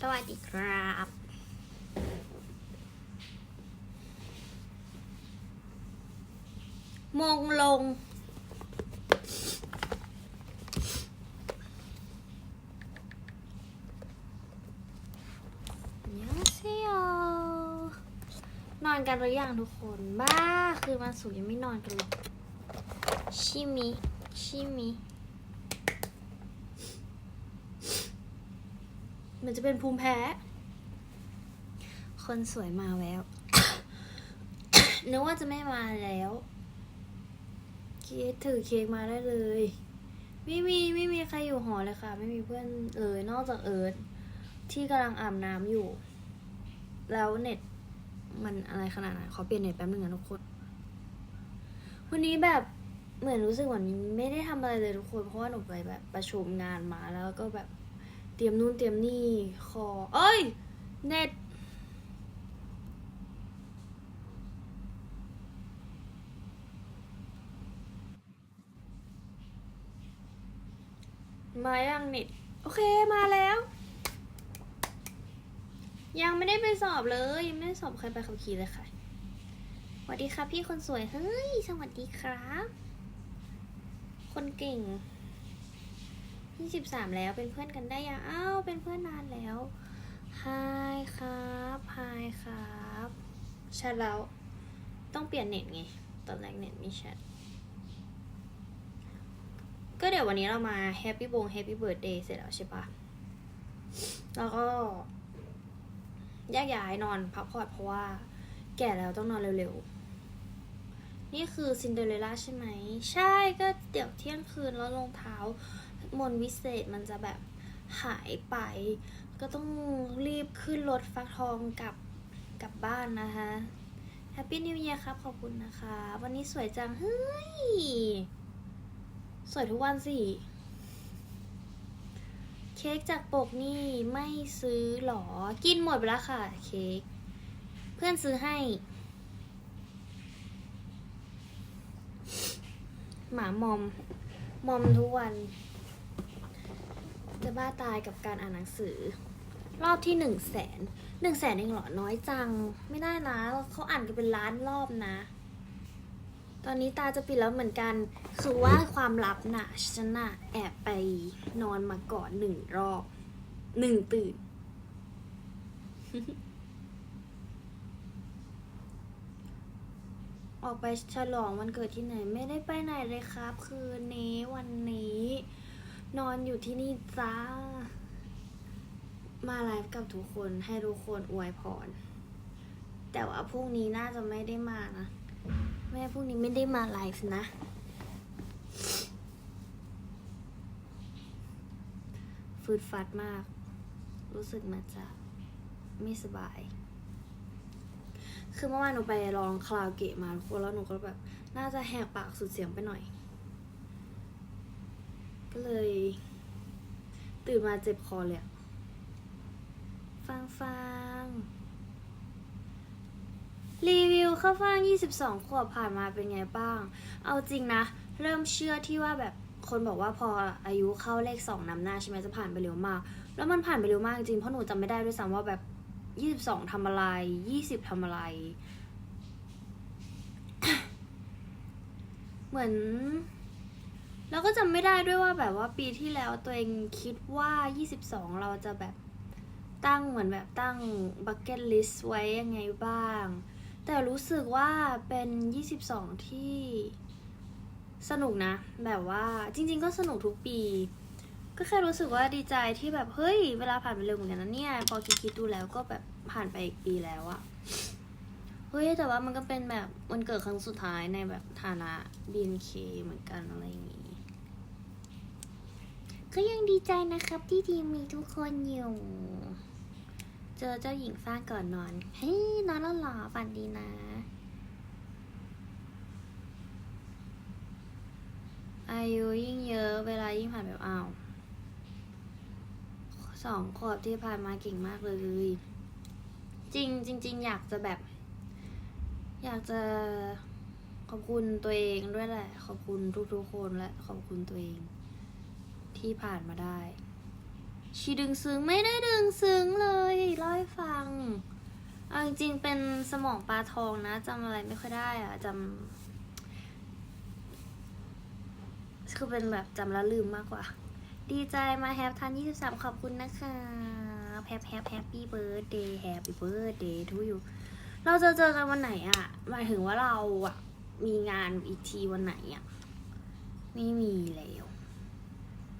สวัสดีครับมงลง ยังเซียนอนกันหรือยังทุกคน บ้า คือมันสูงยังไม่นอนกันเลย ชิมิ ชิมิ มันจะเป็นภูมิแพ้ คนสวยมาแล้ว นึกว่าจะไม่มาแล้วเค้กถือเค้กมาได้เลย ไม่มีไม่มีใครอยู่หอเลยค่ะ ไม่มีเพื่อนเอ่ยนอกจากเอิร์ธที่กำลังอาบน้ำอยู่ แล้วเน็ตมันอะไรขนาดนั้นขอเปลี่ยนเน็ตแป๊บนึงนะทุกคน วันนี้แบบเหมือนรู้สึกเหมือนไม่ได้ทำอะไรเลยทุกคน เพราะว่าหนูไปแบบประชุมงานมาแล้วก็แบบเตรียมนู่นเตรียมนี่คอ เอ้ย เน็ต มายังเน็ต โอเคมาแล้ว ยังไม่ได้ไปสอบเลย ยังไม่ได้สอบใครไปขับขี่เลยค่ะ สวัสดีครับพี่คนสวย เฮ้ย สวัสดีครับ คนเก่ง พี่สิบสามแล้วเป็นเพื่อนกันได้ยังอ้าวเป็นเพื่อนนานแล้วฮายครับฮายครับแชทแล้ว ต้องเปลี่ยนเน็ตไง ตอนแรกเน็ตไม่แชทก็เดี๋ยววันนี้เรามาแฮปปี้บงแฮปปี้เบิร์ดเดย์เสร็จแล้วใช่ปะแล้วก็แยกย้ายนอนพักผ่อนเพราะว่า แก่แล้วต้องนอนเร็วๆ นี่คือซินเดอเรลล่าใช่ไหม ใช่ก็เดี๋ยวเที่ยงคืนแล้วรองเท้า มนต์วิเศษมันจะแบบหายไป ก็ต้องรีบขึ้นรถฟักทองกลับกลับบ้านนะคะแฮปปี้นิว e ย r ครับ ขอบคุณนะคะ วันนี้สวยจัง เฮ้ย สวยทุกวันสิ เค้กจากปกนี่ไม่ซื้อหรอ กินหมดไปแล้วค่ะ เค้ก เพื่อนซื้อให้ หมามอม มอมทุกวัน จะบ้าตายกับการอ่านหนังสือ รอบที่หนึ่งแสนหนึ่งแสนเองเหรอ น้อยจัง ไม่ได้นะเขาอ่านกันเป็นล้านรอบนะ ตอนนี้ตาจะปิดแล้วเหมือนกัน คือว่าความลับน่ะฉันน่ะแอบไปนอนมาก่อนหนึ่งรอบหนึ่งตื่น ออกไปฉลองวันเกิดที่ไหน ไม่ได้ไปไหนเลยครับ คืนนี้วันนี้ นอนอยู่ที่นี่จ้า มาไลฟ์กับทุกคนให้ทุกคนอวยพร แต่ว่าพรุ่งนี้น่าจะไม่ได้มานะ แม่พรุ่งนี้ไม่ได้มาไลฟ์นะ ฟืดฟัดมาก รู้สึกมาจะไม่สบาย คือเมื่อวานหนูไปลองคาราโอเกะมาทุกคนแล้วหนูก็แบบ น่าจะแหกปากสุดเสียงไปหน่อย ก็เลย ตื่นมาเจ็บคอเลยอะฟังฟังรีวิวข้าวฟ่าง 22 ขวบผ่านมาเป็นไงบ้าง เอาจริงนะ เริ่มเชื่อที่ว่าแบบคนบอกว่าพออายุเข้าเลขสองนำหน้าใช่ไหมจะผ่านไปเร็วมาก แล้วมันผ่านไปเร็วมากจริงเพราะหนูจำไม่ได้ด้วยซ้ำว่าแบบ 22ทำอะไร 20ทำอะไร เหมือน แล้วก็จำไม่ได้ด้วยว่าแบบว่าปีที่แล้วตัวเองคิดว่า 22 เราจะแบบตั้งเหมือนแบบตั้งบักเก็ตลิสต์ไว้ยังไงบ้าง แต่รู้สึกว่าเป็น 22 ที่สนุกนะ แบบว่าจริง ๆ ก็สนุกทุกปี ก็แค่รู้สึกว่าดีใจที่แบบ เฮ้ย เวลาผ่านไปเร็วเหมือนกันนะเนี่ย พอคิดๆดูแล้วก็แบบผ่านไปอีกปีแล้วอะเฮ้ย แต่ว่ามันก็เป็นแบบวันเกิดครั้งสุดท้ายในแบบฐานะ BNK เหมือนกันอะไรอย่างงี้ ก็ยังดีใจนะครับที่ทีมมีทุกคนอยู่ เจอเจ้าหญิงฟ้าก่อนนอน เฮ้ย นอนแล้วหรอฝันดีนะ อายุยิ่งเยอะ เวลายิ่งผ่านแบบอ้าวสองขวบที่ผ่านมาเก่งมากเลย จริงจริง ๆ อยากจะแบบ อยากจะขอบคุณตัวเองด้วยแหละ ขอบคุณทุกๆคนและขอบคุณตัวเอง ที่ผ่านมาได้ ชีดึงซึ้งไม่ได้ดึงซึ้งเลยเล่าให้ฟังเอาจริงๆเป็นสมองปลาทองนะจำอะไรไม่ค่อยได้อะจำคือเป็นแบบจำแล้วลืมมากกว่า ดีใจมาแฮปทัน23 ขอบคุณนะคะแฮปแฮปแฮปปี้เบิร์ดเดย์แฮปปี้เบิร์ดเดย์ทุยูเราจะเจอกันวันไหนอะหมายถึงว่าเราอะมีงานอีกทีวันไหนอะไม่มีแล้ว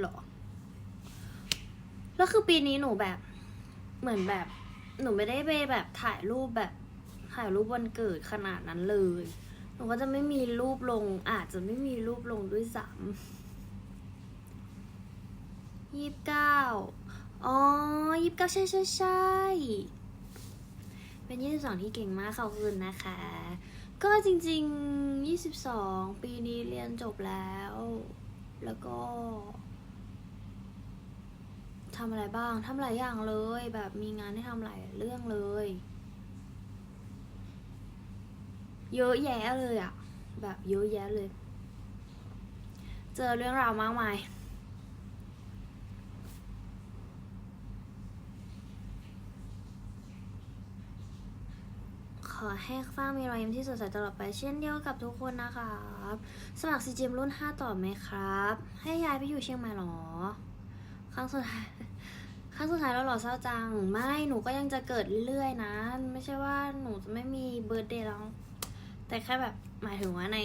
หรอ แล้วคือปีนี้หนูแบบเหมือนแบบ หนูไม่ได้ไปแบบถ่ายรูปแบบถ่ายรูปวันเกิดขนาดนั้นเลย หนูก็จะไม่มีรูปลง อาจจะไม่มีรูปลงด้วยซ้ำยี่สิบเก้าอ๋อยี่สิบเก้าใช่ใช่ใช่เป็นยี่สิบสองที่เก่งมากขอบคุณนะคะ ก็จริงๆยี่สิบสองปีนี้เรียนจบแล้ว แล้วก็ ทำอะไรบ้างทำหลายอย่างเลย แบบมีงานให้ทำหลายเรื่องเลย เยอะแยะเลยอะแบบเยอะแยะเลย เจอเรื่องราวมากมายขอให้ฟ้ามีรอยยิ้มที่สดใสตลอดไปเช่นเดียวกับทุกคนนะคะสมัครซีเจมรุ่น 5 ต่อไหมครับ ให้ย้ายไปอยู่เชียงใหม่หรอ ครั้งสุดท้าย ครั้งสุดท้ายแล้วเหรอเศร้าจัง ไม่หนูก็ยังจะเกิดเรื่อยๆนะ ไม่ใช่ว่าหนูจะไม่มีเบิร์ดเดย์แล้ว แต่แค่แบบหมายถึงว่าใน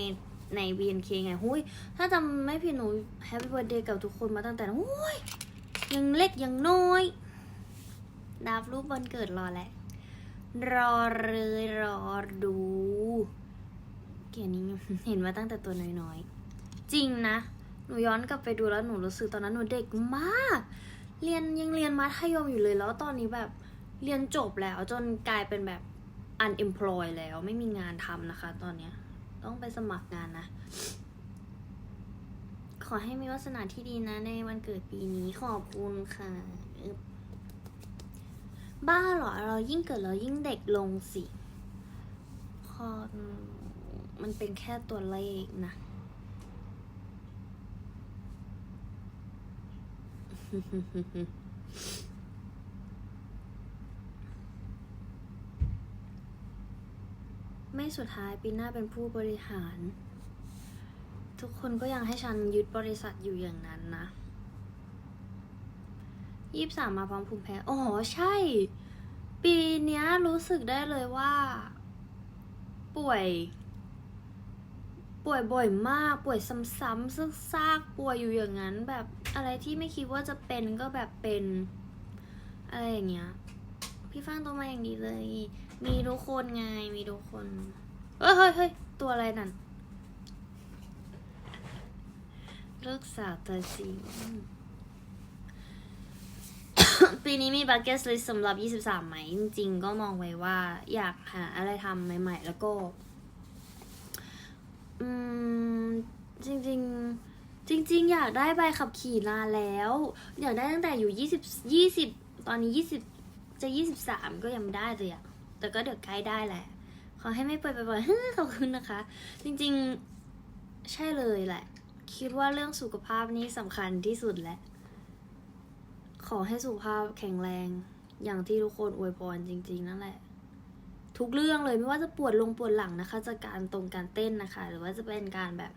ใน BNK ไงหุ้ยถ้าจำไม่ผิดหนูแฮปปี้เบิร์ดเดย์กับทุกคนมาตั้งแต่หุ้ยยังเล็กยังน้อยดาบรูปวันเกิดรอแหละ รอเลยรอดู เกียนี้เห็นมาตั้งแต่ตัวน้อยๆ จริงนะ หนูย้อนกลับไปดูแล้วหนูรู้สึกตอนนั้นหนูเด็กมาก เรียนยังเรียนมัธยมอยู่เลยแล้วตอนนี้แบบเรียนจบแล้วจนกลายเป็นแบบ unemployed แล้วไม่มีงานทำนะคะ ตอนเนี้ยต้องไปสมัครงานนะ ขอให้มีวาสนาที่ดีนะในวันเกิดปีนี้ขอบคุณค่ะ บ้าเหรอ เรายิ่งเกิดเรายิ่งเด็กลงสิคอมันเป็นแค่ตัวเลขนะ ไม่สุดท้ายปีหน้าเป็นผู้บริหาร ทุกคนก็ยังให้ฉันยึดบริษัทอยู่อย่างนั้นนะยี่สามมาพร้อมภูมิแพ้อ๋อใช่ ปีนี้รู้สึกได้เลยว่า ป่วย ป่วยบ่อยมาก ป่วยซ้ำๆซึกซากป่วยอยู่อย่างนั้น แบบอะไรที่ไม่คิดว่าจะเป็นก็แบบเป็น อะไรอย่างเงี้ย พี่ฟ้างตัวมาอย่างดีเลย มีทุกคนไง มีทุกคนเฮ้ยเฮ้ยเฮ้ยตัวอะไรนั่นลูกสาตัวจริงปีนี้มีบักเก็ตลิสสำหรับ 23 ไหม จริงๆ ก็มองไว้ว่าอยากหาอะไรทำใหม่ ๆ แล้วก็ อืมจริง ๆ จริง ๆ อยากได้ใบขับขี่นานแล้ว อยากได้ตั้งแต่อยู่20 20ตอนนี้20จะ23ก็ยังไม่ได้เลยอะแต่ก็เดี๋ยวใกล้ได้แหละ ขอให้ไม่ป่วยบ่อยๆขอบคุณนะคะ จริง ๆ ใช่เลยแหละ คิดว่าเรื่องสุขภาพนี่สำคัญที่สุดแหละ ขอให้สุขภาพแข็งแรง อย่างที่ทุกคนอวยพรจริง ๆ นั่นแหละ ทุกเรื่องเลยไม่ว่าจะปวดลงปวดหลังนะคะ จากการตรงการเต้นนะคะ หรือว่าจะเป็นการแบบ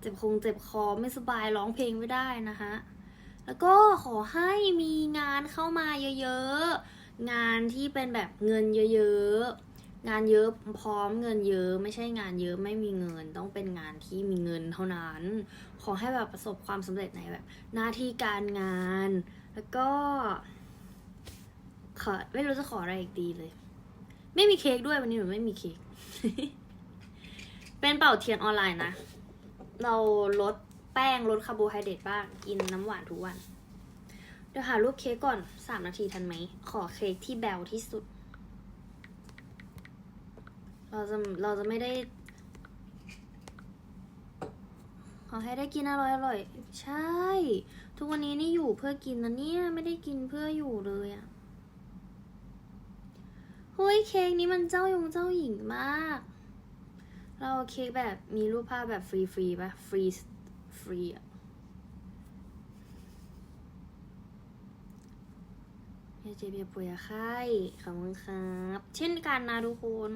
เจ็บคงเจ็บคอไม่สบายร้องเพลงไม่ได้นะคะแล้วก็ขอให้มีงานเข้ามาเยอะๆ งานที่เป็นแบบเงินเยอะๆ งานเยอะพร้อมเงินเยอะไม่ใช่งานเยอะไม่มีเงินต้องเป็นงานที่มีเงินเท่านั้น ขอให้แบบประสบความสำเร็จในแบบ หน้าที่การงาน แล้วก็ขอไม่รู้จะขออะไรอีกดีเลย ไม่มีเค้กด้วยวันนี้หนูไม่มีเค้ก เป็นเป่าเทียนออนไลน์นะ เราลดแป้งลดคาร์โบไฮเดรตบ้าง กินน้ำหวานทุกวัน เดี๋ยวหารูปเค้กก่อนสามนาทีทันไหม ขอเค้กที่แบวที่สุด เราจะเราจะไม่ได้ ขอให้ได้กินอร่อยอร่อย ใช่ ทุกวันนี้นี่อยู่เพื่อกินนะเนี่ย ไม่ได้กินเพื่ออยู่เลยอะ เฮ้ยเค้กนี้มันเจ้ายงเจ้าหญิงมาก เราเค้กแบบมีรูปภาพแบบฟรีฟรีๆปะฟรีฟรีอะยาเจ็บยาป่วยย่าไข้ขอบคุณครับ เช่นกันนะทุกคน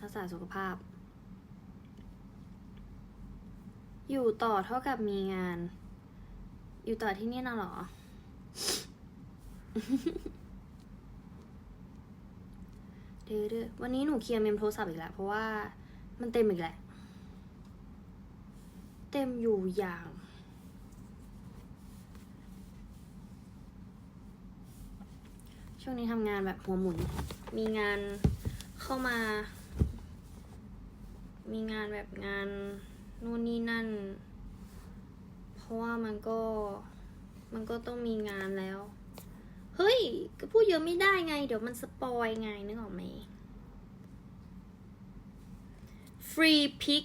รักษาสุขภาพ อยู่ต่อเท่ากับมีงาน อยู่ต่อที่นี่น่ะเหรอ เดือวันนี้หนูเคลียร์เมมโทรศัพท์อีกแล้วเพราะว่ามันเต็มอีกแหละ เต็มอยู่อย่างช่วงนี้ทำงานแบบหัวหมุน มีงานเข้ามา มีงานแบบงานนู่นนี่นั่น เพราะว่ามันก็ มันก็ต้องมีงานแล้ว เฮ้ย ก็พูดเยอะไม่ได้ไง เดี๋ยวมันสปอยไงนึกออกไหมฟรีพิก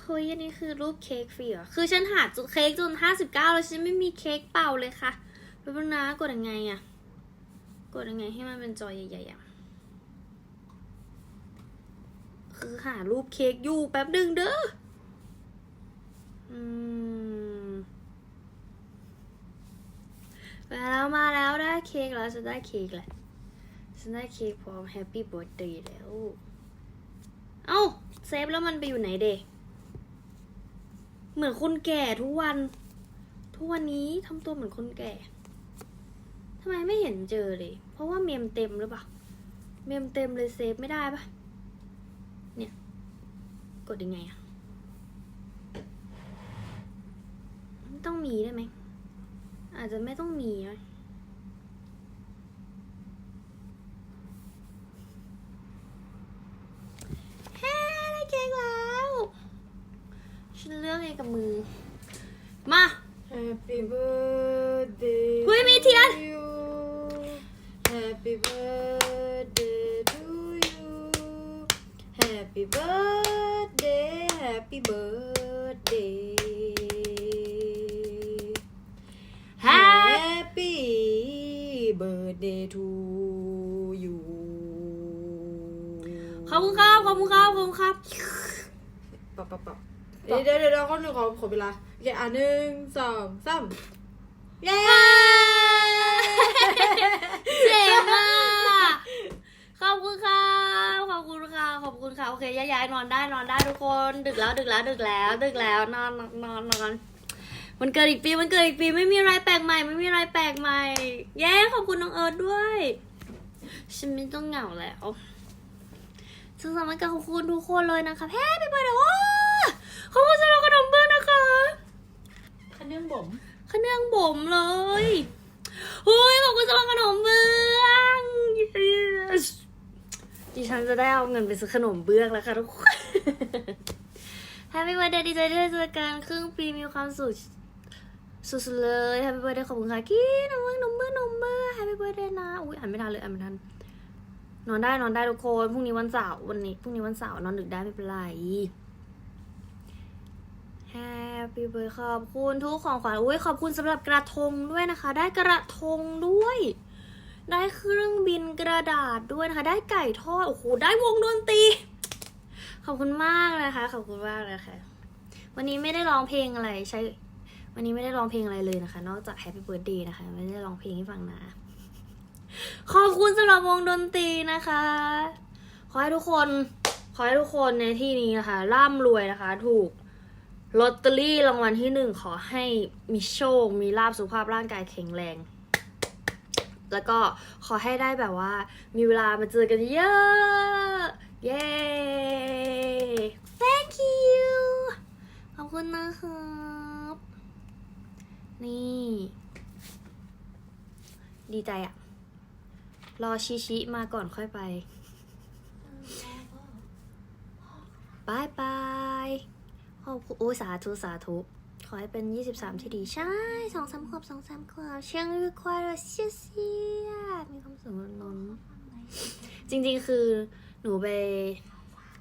เฮ้ยอันนี้คือรูปเค้กฟรีเหรอ คือฉันหาจุเค้กจนห้าสิบเก้าแล้วฉันไม่มีเค้กเป่าเลยค่ะแป๊บนึงนะกดยังไงอะกดยังไงให้มันเป็นจอใหญ่ๆอะคือหารูปเค้กอยู่แป๊บหนึ่งเด้อ อืม มาแล้วมาแล้วได้เค้กแล้วฉันได้เค้กแหละฉันได้เค้กพร้อมแฮปปี้เบิร์ดเดย์แล้ว เอ้าเซฟแล้วมันไปอยู่ไหนเดะเหมือนคนแก่ทุกวัน ทุกวันนี้ทำตัวเหมือนคนแก่ทำไมไม่เห็นเจอเลย เพราะว่าเมมเต็มหรือเปล่า เมมเต็มเลยเซฟไม่ได้ปะเนี่ย กดยังไงอะต้องมีได้ไหม อาจจะไม่ต้องมีไหมเฮ้ได้เค้กแล้ว ฉันเลือกเองกับมือ มา Happy birthday โอเคอะหนึ่งสองสามเย้เจ๋งอะขอบคุณค่ะ ขอบคุณค่ะ ขอบคุณค่ะ โอเคย้ายๆนอนได้นอนได้ทุกคน ดึกแล้วดึกแล้วดึกแล้ว ดึกแล้วนอนนอนนอนนอนมันเกิดอีกปีมันเกิดอีกปีไม่มีอะไรแปลกใหม่ไม่มีอะไรแปลกใหม่ เย้ขอบคุณน้องเอิร์ดด้วย ฉันไม่ต้องเหงาแล้วสุขสันต์วันเกิดขอบคุณทุกคนเลยนะคะแฮปปี้เบิร์ดเดย์โอ้ขอบคุณสำหรับขนมเบื้ เนื่องบ่มขนมบ่มเลยเฮ้ยขอบคุณสำหรับขนมเบื้อง yes ดิฉันจะได้เอาเงินไปซื้อขนมเบื้องแล้วค่ะทุกคน Happy birthday ดีใจที่ได้เจอกันครึ่งปีมีความสุขสุดๆเลย Happy birthday ขอบคุณค่ะกี้นมเบื้องนมเบื้องนมเบื้อง Happy birthday นะอุ้ยอ่านไม่ทันเลยอ่านไม่ทันนอนได้นอนได้ทุกคนพรุ่งนี้วันเสาร์วันนี้พรุ่งนี้วันเสาร์นอนดึกได้ไม่เป็นไร Happy birthday ขอบคุณทุกของขวัญอุ้ยขอบคุณสำหรับกระทงด้วยนะคะ ได้กระทงด้วย ได้เครื่องบินกระดาษด้วยนะคะ ได้ไก่ทอดโอ้โหได้วงดนตรี ขอบคุณมากนะคะ ขอบคุณมากเลยค่ะวันนี้ไม่ได้ร้องเพลงอะไรใช่วันนี้ไม่ได้ร้องเพลงอะไรเลยนะคะ นอกจาก Happy Birthday นะคะ ไม่ได้ร้องเพลงให้ฟังนะ ขอบคุณสำหรับวงดนตรีนะคะ ขอให้ทุกคน ขอให้ทุกคนในที่นี้นะคะร่ำรวยนะคะ ถูก ลอตเตอรี่รางวัลที่หนึ่งขอให้มีโชค มีลาบสุขภาพร่างกายแข็งแรง แล้วก็ขอให้ได้แบบว่า มีเวลามาเจอกันเยอะ เย้ thank you ขอบคุณนะครับ นี่ ดีใจอะรอชิชิมาก่อนค่อยไปบายบาย ขอบคุณโอ้สาธุสาธุขอให้เป็น 23 ที่ดี ใช่สองสามขวบสองสามขวบเชียงรีควายเชียเซียมีความสุขนนจริงๆคือหนูไป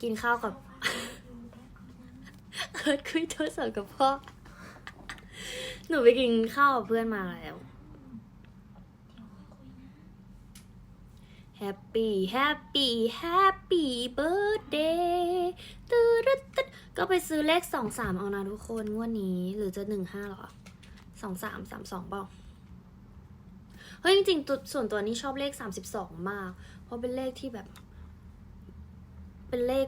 กินข้าวกับเอิร์ดคุยโทรศัพท์กับพ่อ หนูไปกินข้าวกับเพื่อนมาแล้วแฮปปี้แฮปปี้แฮปปี้เบิร์ดเด ก็ไปซื้อเลขสองสามเอานะทุกคนงวดนี้หรือจะหนึ่งห้าหรอสองสามสามสองเปล่าเฮ้ยจริงๆส่วนตัวนี้ชอบเลขสามสิบสองมาก เพราะเป็นเลขที่แบบ เป็นเลข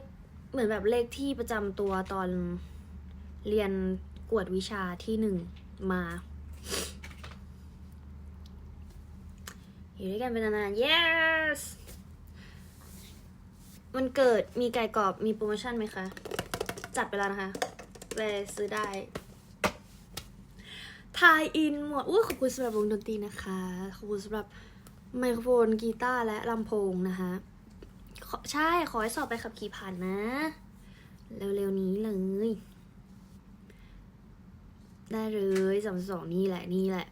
เหมือนแบบเลขที่ประจำตัวตอนเรียนกวดวิชาที่หนึ่งมา อยู่ด้วยกันเป็นนานๆ yes มันเกิดมีไก่กรอบมีโปรโมชั่นไหมคะ จัดไปแล้วนะคะไปซื้อได้ทายอินหมดอุ้ยขอบคุณสำหรับวงดนตรีนะคะ ขอบคุณสำหรับไมโครโฟนกีตาร์และลำโพงนะคะขใช่ ขอให้สอบไปขับขี่ผ่านนะ เร็วๆนี้เลย ได้เลยสามสองนี่แหละนี่แหละ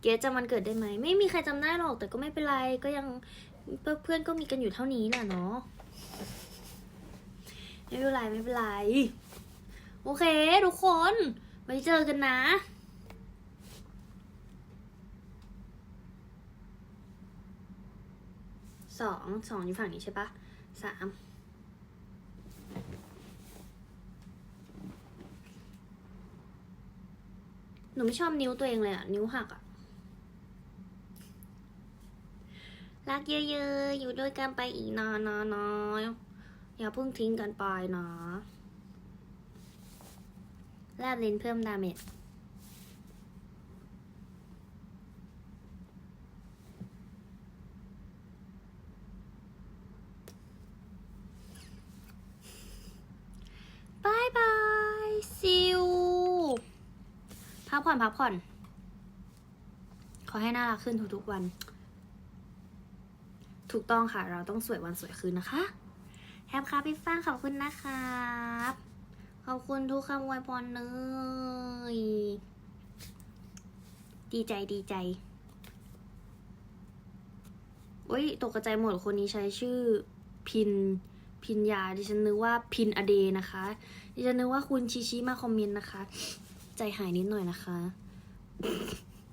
เกสจำวันเกิดได้ไหม ไม่มีใครจำได้หรอก แต่ก็ไม่เป็นไร ก็ยังเพื่อนๆก็มีกันอยู่เท่านี้แหละเนาะ ไม่เป็นไรไม่เป็นไร โอเค ทุกคนไว้เจอกันนะสองสองอยู่ฝั่งนี้ใช่ปะสามหนูไม่ชอบนิ้วตัวเองเลยอะนิ้วหักอะรักเยอะๆ อยู่ด้วยกันไปอีกนานๆๆอ อย่าเพิ่งทิ้งกันไปนะแลบลิ้นเพิ่มดาเมจบายบายซิวพักผ่อนพักผ่อน ขอให้น่ารักขึ้นทุกๆวัน ถูกต้องค่ะ เราต้องสวยวันสวยคืนนะคะ แฮปครับพี่ฟ้างขอบคุณนะครับ ขอบคุณทุกคำอวยพรเลย ดีใจดีใจโอ้ยตกกระจายหมดคนนี้ใช้ชื่อพินพินยาดิฉันนึกว่าพินอเดนะคะ ดิฉันนึกว่าคุณชิชิมาคอมเมนต์นะคะ ใจหายนิดหน่อยนะคะ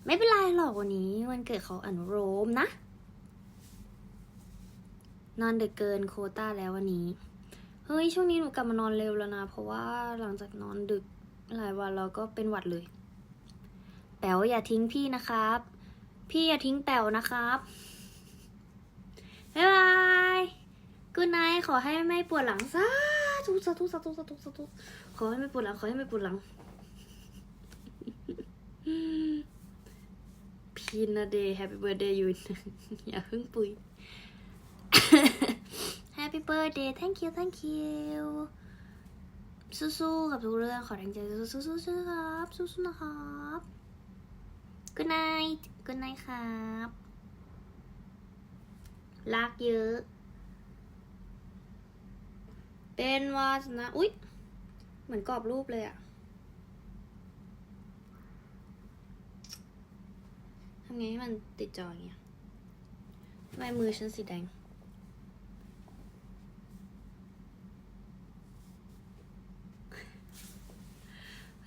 ไม่เป็นไรหรอกวันนี้ วันเกิดเขาอนุโรมนะ นอนดึกเกินโคต้าแล้ววันนี้ เฮ้ย ช่วงนี้หนูกลับมานอนเร็วแล้วนะ เพราะว่าหลังจากนอนดึกหลายวันเราก็เป็นหวัดเลย แป๋วอย่าทิ้งพี่นะครับ พี่อย่าทิ้งแป๋วนะครับบ๊ายบายกูนายขอให้ไม่ปวดหลังสาธุสาธุสาธุสาธุสาธุขอให้ไม่ปวดหลัง ขอให้ไม่ปวดหลัง พีนาเดย์แฮปปี้เบิร์ดเดย์ยูอย่าเพิ่งปุย Happy birthday thank you thank you สู้ๆกับทุกเรื่องขอแรงใจสู้ๆสู้ๆครับ สู้ๆนะครับ Good night Good night ครับ รักเยอะ เป็นวาสนาอุ๊ย เหมือนกรอบรูปเลยอะทำไงให้มันติดจออย่างเงี้ยทำไมมือฉันสีแดง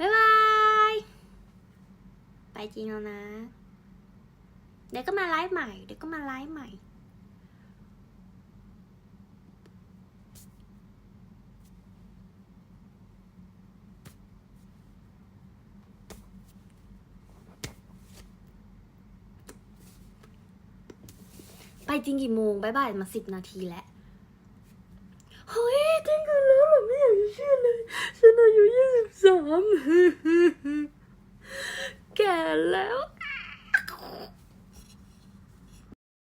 บ๊ายบาย ไปจริงแล้วนะ เดี๋ยวก็มาไลฟ์ใหม่ เดี๋ยวก็มาไลฟ์ใหม่ไปจริงกี่โมงบายบายมาสิบนาทีแล้ว เฮ้ยจริงกันแล้วเหรอไม่อยากจะเชื่อเลย ฉันอายุยี่สิบสามแก่แล้ว